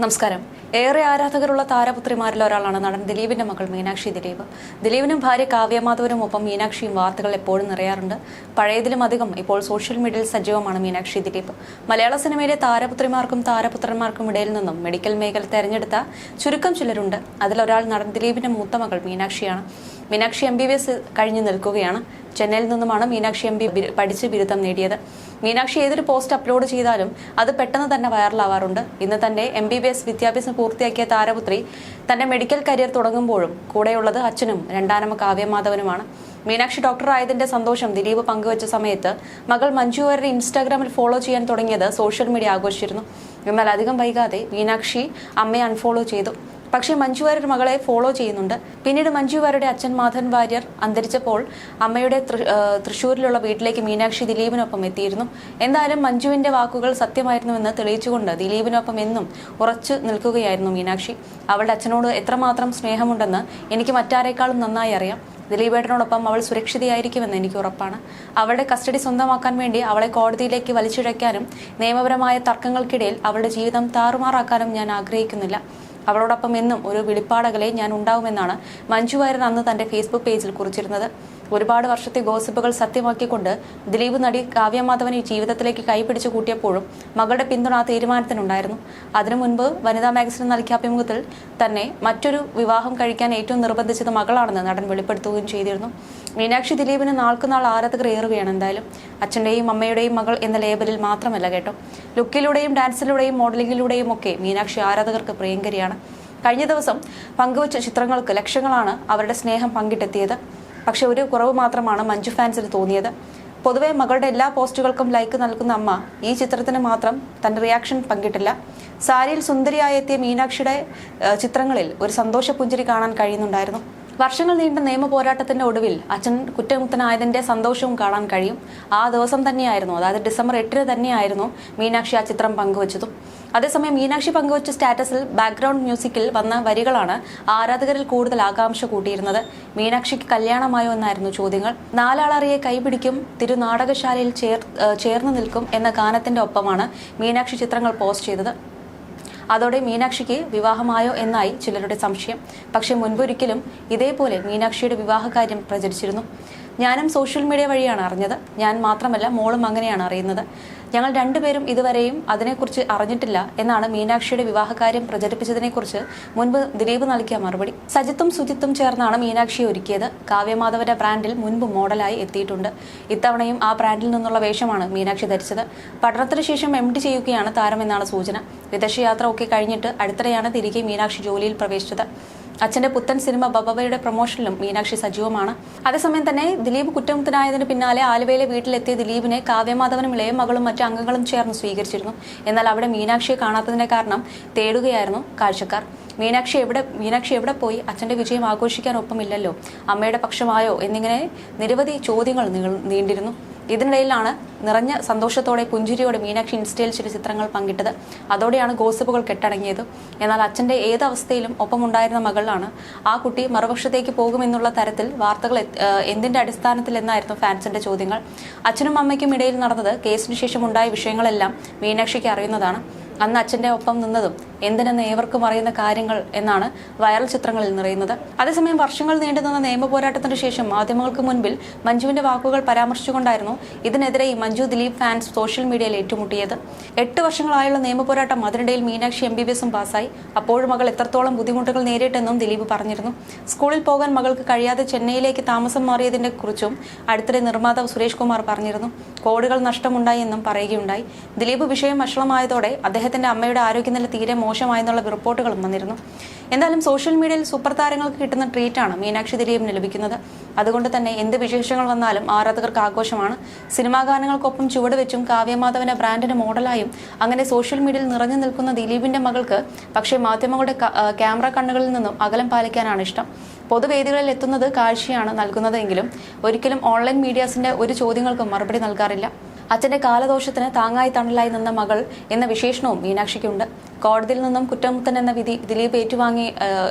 നമസ്കാരം. ഏറെ ആരാധകരുള്ള താരപുത്രിമാരിൽ ഒരാളാണ് നടൻ ദിലീപിന്റെ മകൾ മീനാക്ഷി ദിലീപ്. ദിലീപിനും ഭാര്യ കാവ്യമാധവനും ഒപ്പം മീനാക്ഷിയും വാർത്തകൾ എപ്പോഴും നിറയാറുണ്ട്. പഴയതിലും അധികം ഇപ്പോൾ സോഷ്യൽ മീഡിയയിൽ സജീവമാണ് മീനാക്ഷി ദിലീപ്. മലയാള സിനിമയിലെ താരപുത്രിമാർക്കും താരപുത്രന്മാർക്കും ഇടയിൽ നിന്നും മെഡിക്കൽ മേഖല തെരഞ്ഞെടുത്ത ചുരുക്കം ചിലരുണ്ട്. അതിലൊരാൾ നടൻ ദിലീപിന്റെ മൂത്ത മകൾ മീനാക്ഷിയാണ്. Meenakshi M B B S കഴിഞ്ഞു നിൽക്കുകയാണ്. ചെന്നൈയിൽ നിന്നുമാണ് മീനാക്ഷി എം ബി പഠിച്ച് ബിരുദം നേടിയത്. മീനാക്ഷി ഏതൊരു പോസ്റ്റ് അപ്ലോഡ് ചെയ്താലും അത് പെട്ടെന്ന് തന്നെ വൈറലാവാറുണ്ട്. ഇന്ന് തന്റെ എം ബി ബി എസ് വിദ്യാഭ്യാസം പൂർത്തിയാക്കിയ താരപുത്രി തന്റെ മെഡിക്കൽ കരിയർ തുടങ്ങുമ്പോഴും കൂടെയുള്ളത് അച്ഛനും രണ്ടാനമ്മ കാവ്യമാധവനുമാണ്. മീനാക്ഷി ഡോക്ടർ ആയതിന്റെ സന്തോഷം ദിലീപ് പങ്കുവച്ച സമയത്ത് മകൾ മഞ്ജു വാര്യരെ ഇൻസ്റ്റാഗ്രാമിൽ ഫോളോ ചെയ്യാൻ തുടങ്ങിയത് സോഷ്യൽ മീഡിയ ആഘോഷിച്ചിരുന്നു. എന്നാൽ അധികം വൈകാതെ മീനാക്ഷി അമ്മയെ അൺഫോളോ ചെയ്തു. പക്ഷേ മഞ്ജു വാര്യർ മകളെ ഫോളോ ചെയ്യുന്നുണ്ട്. പിന്നീട് മഞ്ജു വാര്യരുടെ അച്ഛൻ മാധവൻ വാര്യർ അന്തരിച്ചപ്പോൾ അമ്മയുടെ തൃശൂരിലുള്ള വീട്ടിലേക്ക് മീനാക്ഷി ദിലീപിനൊപ്പം എത്തിയിരുന്നു. എന്തായാലും മഞ്ജുവിന്റെ വാക്കുകൾ സത്യമായിരുന്നുവെന്ന് തെളിയിച്ചുകൊണ്ട് ദിലീപിനൊപ്പം എന്നും ഉറച്ചു നിൽക്കുകയായിരുന്നു മീനാക്ഷി. അവളുടെ അച്ഛനോട് എത്രമാത്രം സ്നേഹമുണ്ടെന്ന് എനിക്ക് മറ്റാരേക്കാളും നന്നായി അറിയാം. ദിലീപേട്ടനോടൊപ്പം അവൾ സുരക്ഷിതയായിരിക്കുമെന്ന് എനിക്ക് ഉറപ്പാണ്. അവളുടെ കസ്റ്റഡി സ്വന്തമാക്കാൻ വേണ്ടി അവളെ കോടതിയിലേക്ക് വലിച്ചിഴയ്ക്കാനും നിയമപരമായ തർക്കങ്ങൾക്കിടയിൽ അവളുടെ ജീവിതം താറുമാറാക്കാനും ഞാൻ ആഗ്രഹിക്കുന്നില്ല. അവളോടൊപ്പം എന്നും ഒരു വെളിപ്പാടകലെ ഞാൻ ഉണ്ടാവുമെന്നാണ് മഞ്ജു വാര്യർ അന്ന് തന്റെ ഫേസ്ബുക്ക് പേജിൽ കുറിച്ചിരുന്നത്. ഒരുപാട് വർഷത്തെ ഗോസിപ്പുകൾ സത്യമാക്കിക്കൊണ്ട് ദിലീപ് നടി കാവ്യമാധവനെ ജീവിതത്തിലേക്ക് കൈപിടിച്ചു കൂട്ടിയപ്പോഴും മകളുടെ പിന്തുണ ആ തീരുമാനത്തിനുണ്ടായിരുന്നു. അതിനു മുൻപ് വനിതാ മാഗസിന് നൽകിയ അഭിമുഖത്തിൽ തന്നെ മറ്റൊരു വിവാഹം കഴിക്കാൻ ഏറ്റവും നിർബന്ധിച്ചത് മകളാണെന്ന് നടൻ വെളിപ്പെടുത്തുകയും ചെയ്തിരുന്നു. മീനാക്ഷി ദിലീപിന് നാൾക്കുനാൾ ആരാധകർ ഏറുകയാണ് എന്തായാലും. അച്ഛന്റെയും അമ്മയുടെയും മകൾ എന്ന ലേബലിൽ മാത്രമല്ല കേട്ടോ. ലുക്കിലൂടെയും ഡാൻസിലൂടെയും മോഡലിങ്ങിലൂടെയും ഒക്കെ മീനാക്ഷി ആരാധകർക്ക് പ്രിയങ്കരിയാണ്. കഴിഞ്ഞ ദിവസം പങ്കുവച്ച ചിത്രങ്ങൾക്ക് ലക്ഷങ്ങളാണ് അവരുടെ സ്നേഹം പങ്കിട്ടെത്തിയത്. പക്ഷെ ഒരു കുറവ് മാത്രമാണ് മഞ്ജു ഫാൻസിന് തോന്നിയത്. പൊതുവെ മകളുടെ എല്ലാ പോസ്റ്റുകൾക്കും ലൈക്ക് നൽകുന്ന അമ്മ ഈ ചിത്രത്തിന് മാത്രം തന്റെ റിയാക്ഷൻ പങ്കിട്ടില്ല. സാരിയിൽ സുന്ദരിയായി എത്തിയ മീനാക്ഷിയുടെ ചിത്രങ്ങളിൽ ഒരു സന്തോഷ പുഞ്ചിരി കാണാൻ കഴിയുന്നുണ്ടായിരുന്നു. വർഷങ്ങൾ നീണ്ട നിയമ പോരാട്ടത്തിന്റെ ഒടുവിൽ അച്ഛൻ കുറ്റമുക്തനായതിന്റെ സന്തോഷവും കാണാൻ കഴിയും. ആ ദിവസം തന്നെയായിരുന്നു അതായത് ഡിസംബർ എട്ടിന് തന്നെയായിരുന്നു മീനാക്ഷി ആ ചിത്രം പങ്കുവച്ചതും. അതേസമയം മീനാക്ഷി പങ്കുവച്ച സ്റ്റാറ്റസിൽ ബാക്ക്ഗ്രൗണ്ട് മ്യൂസിക്കിൽ വന്ന വരികളാണ് ആരാധകരിൽ കൂടുതൽ ആകാംക്ഷ കൂട്ടിയിരുന്നത്. മീനാക്ഷിക്ക് കല്യാണമായോ എന്നായിരുന്നു ചോദ്യങ്ങൾ. നാലാളറിയെ കൈപിടിക്കും തിരുനാടകശാലയിൽ ചേർ ചേർന്ന് നിൽക്കും എന്ന ഗാനത്തിന്റെ ഒപ്പമാണ് മീനാക്ഷി ചിത്രങ്ങൾ പോസ്റ്റ് ചെയ്തത്. അതോടെ മീനാക്ഷിക്ക് വിവാഹമായോ എന്നായി ചിലരുടെ സംശയം. പക്ഷെ മുൻപൊരിക്കലും ഇതേപോലെ മീനാക്ഷിയുടെ വിവാഹകാര്യം പ്രചരിച്ചിരുന്നു. ഞാനും സോഷ്യൽ മീഡിയ വഴിയാണ് അറിഞ്ഞത്. ഞാൻ മാത്രമല്ല മോളും അങ്ങനെയാണ് അറിയുന്നത്. ഞങ്ങൾ രണ്ടുപേരും ഇതുവരെയും അതിനെക്കുറിച്ച് അറിഞ്ഞിട്ടില്ല എന്നാണ് മീനാക്ഷിയുടെ വിവാഹകാര്യം പ്രചരിപ്പിച്ചതിനെക്കുറിച്ച് മുൻപ് ദിലീപ് നൽകിയ മറുപടി. സജിത്തും സുജിത്തും ചേർന്നാണ് മീനാക്ഷിയെ ഒരുക്കിയത്. കാവ്യമാധവന്റെ ബ്രാൻഡിൽ മുൻപ് മോഡലായി എത്തിയിട്ടുണ്ട്. ഇത്തവണയും ആ ബ്രാൻഡിൽ നിന്നുള്ള വേഷമാണ് മീനാക്ഷി ധരിച്ചത്. പഠനത്തിന് ശേഷം എം ഡി ചെയ്യുകയാണ് താരമെന്നാണ് സൂചന. വിദേശയാത്ര ഒക്കെ കഴിഞ്ഞിട്ട് അടുത്തിടെയാണ് തിരികെ മീനാക്ഷി ജോലിയിൽ പ്രവേശിച്ചത്. അച്ഛന്റെ പുത്തൻ സിനിമ ബബവയുടെ പ്രൊമോഷനിലും മീനാക്ഷി സജീവമാണ്. അതേസമയം തന്നെ ദിലീപ് കുറ്റമുക്തനായതിന് പിന്നാലെ ആലുവയിലെ വീട്ടിലെത്തിയ ദിലീപിനെ കാവ്യമാധവനും ഇളയ മകളും മറ്റു അംഗങ്ങളും ചേർന്ന് സ്വീകരിച്ചിരുന്നു. എന്നാൽ അവിടെ മീനാക്ഷിയെ കാണാത്തതിന്റെ കാരണം തേടുകയായിരുന്നു കാഴ്ചക്കാർ. മീനാക്ഷി എവിടെ മീനാക്ഷി എവിടെ പോയി? അച്ഛന്റെ വിജയം ആഘോഷിക്കാൻ ഒപ്പമില്ലല്ലോ. അമ്മയുടെ പക്ഷമായോ? എന്നിങ്ങനെ നിരവധി ചോദ്യങ്ങൾ നീണ്ടിരുന്നു. ഇതിനിടയിലാണ് നിറഞ്ഞ സന്തോഷത്തോടെ പുഞ്ചിരിയോടെ മീനാക്ഷി ഇൻസ്റ്റയിൽ ചില ചിത്രങ്ങൾ പങ്കിട്ടത്. അതോടെയാണ് ഗോസിപ്പുകൾ കെട്ടടങ്ങിയത്. എന്നാൽ അച്ഛന്റെ ഏത് അവസ്ഥയിലും ഒപ്പമുണ്ടായിരുന്ന മകളാണ് ആ കുട്ടി മറുപക്ഷത്തേക്ക് പോകുമെന്നുള്ള തരത്തിൽ വാർത്തകൾ എന്തിന്റെ അടിസ്ഥാനത്തിൽ എന്നായിരുന്നു ഫാൻസിന്റെ ചോദ്യങ്ങൾ. അച്ഛനും അമ്മയ്ക്കും ഇടയിൽ നടന്നത് കേസിന് ശേഷം ഉണ്ടായ വിഷയങ്ങളെല്ലാം മീനാക്ഷിക്ക് അറിയുന്നതാണ്. അന്ന് അച്ഛന്റെ ഒപ്പം നിന്നതും എന്തിനെന്ന് ഏവർക്കും അറിയുന്ന കാര്യങ്ങൾ എന്നാണ് വൈറൽ ചിത്രങ്ങളിൽ നിറയുന്നത്. അതേസമയം വർഷങ്ങൾ നീണ്ടുനിന്ന നിയമ പോരാട്ടത്തിന് ശേഷം മാധ്യമങ്ങൾക്ക് മുൻപിൽ മഞ്ജുവിന്റെ വാക്കുകൾ പരാമർശിച്ചുകൊണ്ടായിരുന്നു ഇതിനെതിരെ ഈ മഞ്ജു ദിലീപ് ഫാൻസ് സോഷ്യൽ മീഡിയയിൽ ഏറ്റുമുട്ടിയത്. എട്ട് വർഷങ്ങളായുള്ള നിയമ പോരാട്ടം അതിനിടയിൽ മീനാക്ഷി എം ബി ബി എസും പാസ്സായി. അപ്പോഴും മകൾ എത്രത്തോളം ബുദ്ധിമുട്ടുകൾ നേരിട്ടെന്നും ദിലീപ് പറഞ്ഞിരുന്നു. സ്കൂളിൽ പോകാൻ മകൾക്ക് കഴിയാതെ ചെന്നൈയിലേക്ക് താമസം മാറിയതിനെ കുറിച്ചും അടുത്തിടെ നിർമ്മാതാവ് സുരേഷ് കുമാർ പറഞ്ഞിരുന്നു. കോടികൾ നഷ്ടമുണ്ടായി എന്നും പറയുകയുണ്ടായി. ദിലീപ് വിഷയം വഷളമായതോടെ അദ്ദേഹത്തിന്റെ അമ്മയുടെ ആരോഗ്യനില തീരെ മോശമായെന്നുള്ള റിപ്പോർട്ടുകളും വന്നിരുന്നു. എന്തായാലും സോഷ്യൽ മീഡിയയിൽ സൂപ്പർ താരങ്ങൾക്ക് കിട്ടുന്ന ട്രീറ്റാണ് മീനാക്ഷി ദിലീപിന് ലഭിക്കുന്നത്. അതുകൊണ്ട് തന്നെ എന്ത് വിശേഷങ്ങൾ വന്നാലും ആരാധകർക്ക് ആഘോഷമാണ്. സിനിമാ ഗാനങ്ങൾക്കൊപ്പം ചുവട് വെച്ചും കാവ്യമാധവന്റെ ബ്രാൻഡിന് മോഡലായും അങ്ങനെ സോഷ്യൽ മീഡിയയിൽ നിറഞ്ഞു നിൽക്കുന്ന ദിലീപിന്റെ മകൾക്ക് പക്ഷേ മാധ്യമങ്ങളുടെ ക്യാമറ കണ്ണുകളിൽ നിന്നും അകലം പാലിക്കാനാണ് ഇഷ്ടം. പൊതുവേദികളിൽ എത്തുന്നത് കാഴ്ചയാണ് നൽകുന്നതെങ്കിലും ഒരിക്കലും ഓൺലൈൻ മീഡിയാസിന്റെ ഒരു ചോദ്യങ്ങൾക്കും മറുപടി നൽകാറില്ല. അച്ഛന്റെ കാലദോഷത്തിന് താങ്ങായി തണലായി നിന്ന മകൾ എന്ന വിശേഷണവും മീനാക്ഷിക്കുണ്ട്. കോടതിയിൽ നിന്നും കുറ്റമുത്തൻ എന്ന വിധി ദിലീപ് ഏറ്റുവാങ്ങി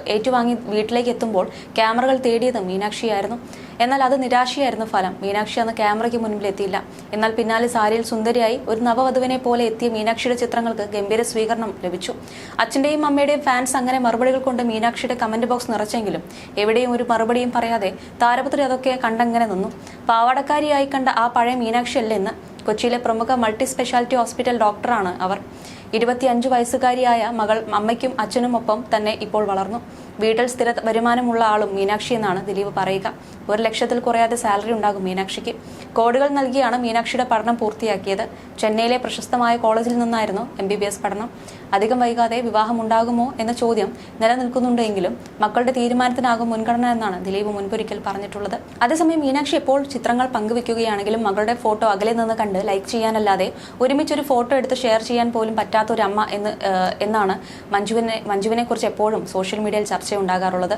ഏറ്റുവാങ്ങി വീട്ടിലേക്ക് എത്തുമ്പോൾ ക്യാമറകൾ തേടിയത് മീനാക്ഷിയായിരുന്നു. എന്നാൽ അത് നിരാശയായിരുന്നു ഫലം. മീനാക്ഷി അന്ന് ക്യാമറയ്ക്ക് മുൻപിൽ എത്തിയില്ല. എന്നാൽ പിന്നാലെ സാരിയിൽ സുന്ദരിയായി ഒരു നവവധുവിനെ പോലെ എത്തിയ മീനാക്ഷിയുടെ ചിത്രങ്ങൾക്ക് ഗംഭീര സ്വീകരണം ലഭിച്ചു. അച്ഛന്റെയും അമ്മയുടെയും ഫാൻസ് അങ്ങനെ മറുപടികൾ കൊണ്ട് മീനാക്ഷിയുടെ കമന്റ് ബോക്സ് നിറച്ചെങ്കിലും എവിടെയും ഒരു മറുപടിയും പറയാതെ താരപുത്രി അതൊക്കെ കണ്ടങ്ങനെ നിന്നു. പാവാടക്കാരിയായി കണ്ട ആ പഴയ മീനാക്ഷി അല്ല ഇന്ന്? കൊച്ചിയിലെ പ്രമുഖ മൾട്ടി സ്പെഷ്യാലിറ്റി ഹോസ്പിറ്റൽ ഡോക്ടറാണ് അവർ. ഇരുപത്തിയഞ്ച് വയസ്സുകാരിയായ മകൾ അമ്മയ്ക്കും അച്ഛനുമൊപ്പം തന്നെ ഇപ്പോൾ വളർന്നു. വീട്ടിൽ സ്ഥിര വരുമാനമുള്ള ആളും മീനാക്ഷി എന്നാണ് ദിലീപ് പറയുക. ഒരു ലക്ഷത്തിൽ കുറയാതെ സാലറി ഉണ്ടാകും മീനാക്ഷിക്ക്. കോടികൾ നൽകിയാണ് മീനാക്ഷിയുടെ പഠനം പൂർത്തിയാക്കിയത്. ചെന്നൈയിലെ പ്രശസ്തമായ കോളേജിൽ നിന്നായിരുന്നു എം ബി ബി എസ് പഠനം. അധികം വൈകാതെ വിവാഹമുണ്ടാകുമോ എന്ന ചോദ്യം നിലനിൽക്കുന്നുണ്ടെങ്കിലും മക്കളുടെ തീരുമാനത്തിനാകും മുൻഗണന എന്നാണ് ദിലീപ് മുൻപൊരിക്കൽ പറഞ്ഞിട്ടുള്ളത്. അതേസമയം മീനാക്ഷി എപ്പോൾ ചിത്രങ്ങൾ പങ്കുവെക്കുകയാണെങ്കിലും മകളുടെ ഫോട്ടോ അകലെ നിന്ന് കണ്ട് ലൈക്ക് ചെയ്യാനല്ലാതെ ഒരുമിച്ചൊരു ഫോട്ടോ എടുത്ത് ഷെയർ ചെയ്യാൻ പോലും പറ്റാത്ത ഒരു അമ്മ എന്ന് എന്നാണ് മഞ്ജുവിനെ മഞ്ജുവിനെ കുറിച്ച് എപ്പോഴും സോഷ്യൽ മീഡിയയിൽ ചർച്ചയുണ്ടാകാറുള്ളത്.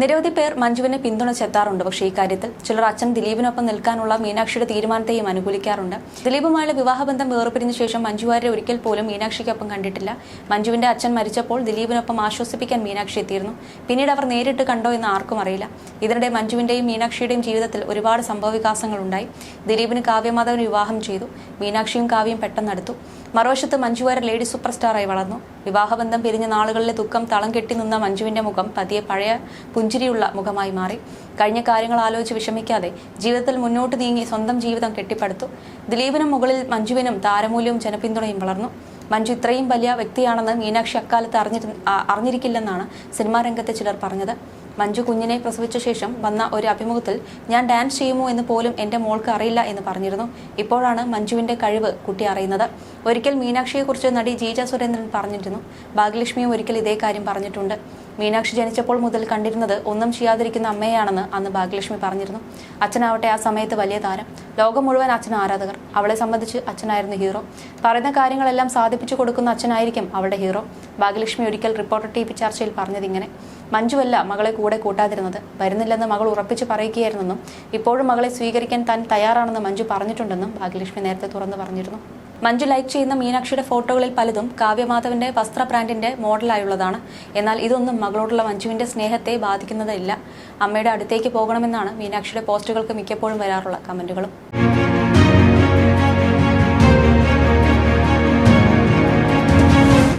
നിരവധി പേർ മഞ്ജുവിനെ പിന്തുണച്ചെത്താറുണ്ട്. പക്ഷേ ഇക്കാര്യത്തിൽ ചിലർ അച്ഛൻ ദിലീപിനൊപ്പം നിൽക്കാനുള്ള മീനാക്ഷിയുടെ തീരുമാനത്തെയും അനുകൂലിക്കാറുണ്ട്. ദിലീപുമായുള്ള വിവാഹബന്ധം വേർപിരിഞ്ഞ ശേഷം മഞ്ജുവാരെ ഒരിക്കൽ പോലും മീനാക്ഷിക്കൊപ്പം കണ്ടിട്ടില്ല. മഞ്ജുവിന്റെ അച്ഛൻ മരിച്ചപ്പോൾ ദിലീപിനൊപ്പം ആശ്വസിപ്പിക്കാൻ മീനാക്ഷി എത്തിയിരുന്നു. പിന്നീട് അവർ നേരിട്ട് കണ്ടോ എന്ന് ആർക്കും അറിയില്ല. ഇതിനിടെ മഞ്ജുവിന്റെയും മീനാക്ഷിയുടെയും ജീവിതത്തിൽ ഒരുപാട് സംഭവവികാസങ്ങൾ ഉണ്ടായി ദിലീപിന് കാവ്യമാധവന് വിവാഹം ചെയ്തു. മീനാക്ഷിയും കാവ്യം പെട്ടെന്നടുത്തു മറുവശത്ത് മഞ്ജു ലേഡി സൂപ്പർ സ്റ്റാറായി വളർന്നു. വിവാഹബന്ധം പിരിഞ്ഞ നാളുകളിലെ ദുഃഖം തളം കെട്ടി നിന്ന മഞ്ജുവിന്റെ മുഖം പതിയെ പഴയ പുഞ്ചിരിയുള്ള മുഖമായി മാറി. കഴിഞ്ഞ കാര്യങ്ങൾ ആലോചിച്ച് വിഷമിക്കാതെ ജീവിതത്തിൽ മുന്നോട്ട് നീങ്ങി സ്വന്തം ജീവിതം കെട്ടിപ്പടുത്തു. ദിലീപിനും മുകളിൽ മഞ്ജുവിനും താരമൂല്യവും ജനപിന്തുണയും വളർന്നു. മഞ്ജു ഇത്രയും വലിയ വ്യക്തിയാണെന്ന് മീനാക്ഷി അക്കാലത്ത് അറിഞ്ഞിരുന്ന അറിഞ്ഞിരിക്കില്ലെന്നാണ് സിനിമാ രംഗത്തെ ചിലർ പറഞ്ഞത്. മഞ്ജു കുഞ്ഞിനെ പ്രസവിച്ച ശേഷം വന്ന ഒരു അഭിമുഖത്തിൽ ഞാൻ ഡാൻസ് ചെയ്യുമോ എന്ന് പോലും എന്റെ മോൾക്ക് അറിയില്ല എന്ന് പറഞ്ഞിരുന്നു. ഇപ്പോഴാണ് മഞ്ജുവിന്റെ കഴിവ് കുട്ടി അറിയുന്നത്. ഒരിക്കൽ മീനാക്ഷിയെക്കുറിച്ച് നടി ജീജ സുരേന്ദ്രൻ പറഞ്ഞിരുന്നു. ഭാഗ്യലക്ഷ്മിയും ഒരിക്കൽ ഇതേ കാര്യം പറഞ്ഞിട്ടുണ്ട്. മീനാക്ഷി ജനിച്ചപ്പോൾ മുതൽ കണ്ടിരുന്നത് ഒന്നും ചെയ്യാതിരിക്കുന്ന അമ്മയാണെന്ന് അന്ന് ഭാഗ്യലക്ഷ്മി പറഞ്ഞിരുന്നു. അച്ഛനാവട്ടെ ആ സമയത്ത് വലിയ താരം. ലോകം മുഴുവൻ അച്ഛൻ ആരാധകർ. അവളെ സംബന്ധിച്ച് അച്ഛനായിരുന്നു ഹീറോ. പറയുന്ന കാര്യങ്ങളെല്ലാം സാധിപ്പിച്ചു കൊടുക്കുന്ന അച്ഛനായിരിക്കും അവളുടെ ഹീറോ. ഭാഗ്യലക്ഷ്മി ഒരിക്കൽ റിപ്പോർട്ടർ ടി വി ചർച്ചയിൽ പറഞ്ഞതിങ്ങനെ. മഞ്ജുവല്ല മകളെ കൂടെ കൂട്ടാതിരുന്നത്. വരുന്നില്ലെന്ന് മകൾ ഉറപ്പിച്ച് പറയുകയായിരുന്നെന്നും ഇപ്പോഴും മകളെ സ്വീകരിക്കാൻ താൻ തയ്യാറാണെന്ന് മഞ്ജു പറഞ്ഞിട്ടുണ്ടെന്നും ഭാഗ്യലക്ഷ്മി നേരത്തെ തുറന്നു പറഞ്ഞിരുന്നു. മഞ്ജു ലൈക്ക് ചെയ്യുന്ന മീനാക്ഷിയുടെ ഫോട്ടോകളിൽ പലതും കാവ്യമാധവന്റെ വസ്ത്ര ബ്രാൻഡിന്റെ മോഡലായുള്ളതാണ്. എന്നാൽ ഇതൊന്നും മകളോടുള്ള മഞ്ജുവിന്റെ സ്നേഹത്തെ ബാധിക്കുന്നതല്ല. അമ്മയുടെ അടുത്തേക്ക് പോകണമെന്നാണ് മീനാക്ഷിയുടെ പോസ്റ്റുകൾക്ക് മിക്കപ്പോഴും വരാറുള്ള കമന്റുകളും.